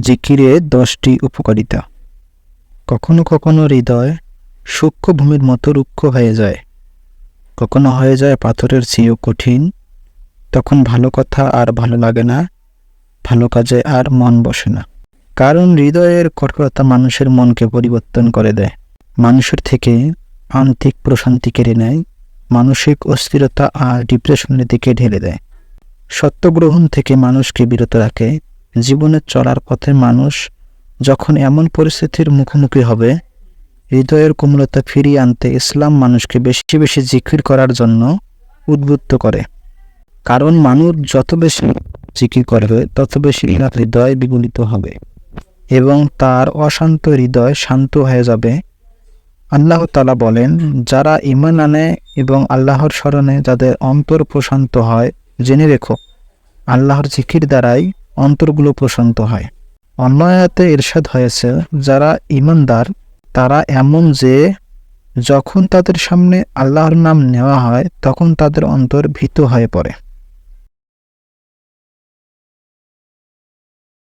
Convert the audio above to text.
জিকিরে দশটি উপকারিতা। কখনো কখনো হৃদয় সূক্ষ্ম ভূমির মতো রুক্ষ হয়ে যায়। কখনো হয়ে যায় পাথরের চেয়েও কঠিন। তখন ভালো কথা আর ভালো লাগে না, ভালো কাজে আর মন বসে না। কারণ হৃদয়ের কঠোরতা মানুষের মনকে পরিবর্তন করে দেয়। মানুষের থেকে আন্তিক প্রশান্তি কেড়ে নেয়, মানসিক অস্থিরতা আর ডিপ্রেশনের দিকে ঢেলে দেয়। সত্যগ্রহণ থেকে মানুষকে বিরত রাখে জীবনের চলার পথে মানুষ যখন এমন পরিস্থিতির মুখোমুখি হবে, হৃদয়ের কোমলতা ফিরিয়ে আনতে ইসলাম মানুষকে বেশি বেশি জিকির করার জন্য উদ্বুদ্ধ করে। কারণ মানুষ যত বেশি জিকির করবে, তত বেশি হৃদয় বিগলিত হবে এবং তার অশান্ত হৃদয় শান্ত হয়ে যাবে। আল্লাহ তালা বলেন, যারা ইমান আনে এবং আল্লাহর স্মরণে যাদের অন্তর প্রশান্ত হয়, জেনে রেখো, আল্লাহর জিকির দ্বারাই অন্তরগুলো প্রশান্ত হয়। অন্য আয়াতে ইরশাদ হয়েছে, যারা ইমানদার, তারা এমন যে, যখন তাদের সামনে আল্লাহর নাম নেওয়া হয়, তখন তাদের অন্তর ভীত হয়ে পড়ে।